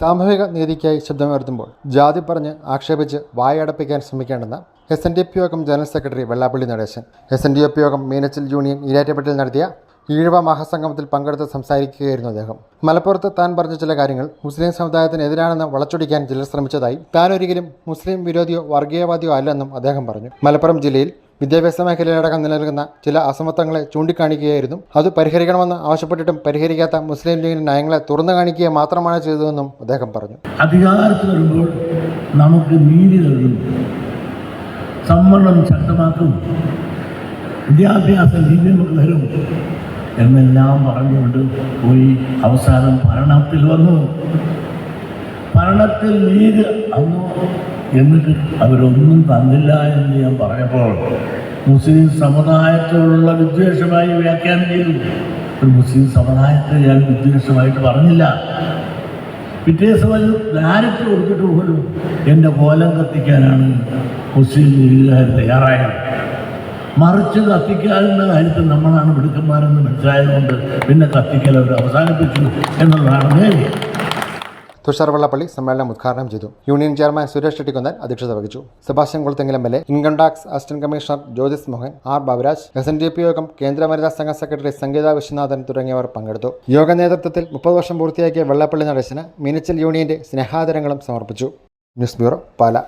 സാമൂഹിക നീതിക്കായി ശബ്ദമുയർത്തുമ്പോൾ ജാതി പറഞ്ഞ് ആക്ഷേപിച്ച് വായടപ്പിക്കാൻ ശ്രമിക്കേണ്ടെന്ന് എസ് എൻ ഡി പി യോഗം general secretary Vellappally Natesan. S N D F യോഗം മീനച്ചിൽ യൂണിയൻ ഈരാറ്റപ്പെട്ടിൽ നടത്തിയ ഈഴവ മഹാസംഗമത്തിൽ പങ്കെടുത്ത് സംസാരിക്കുകയായിരുന്നു അദ്ദേഹം. മലപ്പുറത്ത് താൻ പറഞ്ഞ ചില കാര്യങ്ങൾ മുസ്ലിം സമുദായത്തിനെതിരാണെന്ന് വളച്ചൊടിക്കാൻ ചിലർ ശ്രമിച്ചതായി താൻ ഒരിക്കലും മുസ്ലിം വിരോധിയോ വർഗീയവാദിയോ അല്ലെന്നും അദ്ദേഹം പറഞ്ഞു. മലപ്പുറം ജില്ലയിൽ വിദ്യാഭ്യാസ മേഖലയിലടക്കം നിലനിൽക്കുന്ന ചില അസമത്വങ്ങളെ ചൂണ്ടിക്കാണിക്കുകയായിരുന്നു. അത് പരിഹരിക്കണമെന്ന് ആവശ്യപ്പെട്ടിട്ടും പരിഹരിക്കാത്ത മുസ്ലിം ലീഗിന്റെ നയങ്ങളെ തുറന്നു കാണിക്കുക മാത്രമാണ് ചെയ്തതെന്നും അദ്ദേഹം പറഞ്ഞു. അധികാരത്തിൽ വരുമ്പോൾ നമുക്ക് നീതി നൽകും. സംവരണം ശക്തമാക്കും. വിദ്യാഭ്യാസ തരും എന്നെല്ലാം പറഞ്ഞുകൊണ്ട് പോയി അവസാനം ഭരണത്തിൽ വന്നു. ഭരണത്തിൽ നീതി അന്നു എന്നിട്ട് അവരൊന്നും തന്നില്ല എന്ന് ഞാൻ പറയപ്പോൾ മുസ്ലിം സമുദായത്തോടുള്ള വിദ്വേഷമായി വ്യാഖ്യാനം ചെയ്തു. ഒരു മുസ്ലിം സമുദായത്തെ ഞാൻ വിദ്വേഷമായിട്ട് പറഞ്ഞില്ല. പിറ്റേ സമയം ഡയറക്റ്റ് കൊടുത്തിട്ട് പോലും എന്റെ കോലം കത്തിക്കാനാണ് മുസ്ലിം ലീഗുകാർ തയ്യാറായത്. മറിച്ച് കത്തിക്കാവുന്ന കാര്യത്തിൽ നമ്മളാണ് മിടുക്കന്മാരെന്ന് മനസ്സിലായതുകൊണ്ട് പിന്നെ കത്തിക്കൽ അവർ അവസാനിപ്പിച്ചു എന്നുള്ളതാണ് നേരി തുഷാർ വെള്ളപ്പള്ളി സമ്മേളനം ഉദ്ഘാടനം ചെയ്തു. യൂണിയൻ ചെയർമാൻ സുരേഷ് ഷെട്ടിക്കുന്നൻ അധ്യക്ഷത വഹിച്ചു. Sebastian Kulathinkal M L A income tax assistant commissioner Jyothis Mohan R Baburaj S N D P യോഗം കേന്ദ്ര വനിതാ സംഘ സെക്രട്ടറി സംഗീത വിശ്വനാഥൻ തുടങ്ങിയവർ പങ്കെടുത്തു. യോഗ നേതൃത്വത്തിൽ മുപ്പത് വർഷം പൂർത്തിയാക്കിയ വെള്ളപ്പള്ളി നടേശന് മീനച്ചൽ യൂണിയന്റെ സ്നേഹാദരങ്ങളും സമർപ്പിച്ചു. News bureau Pala.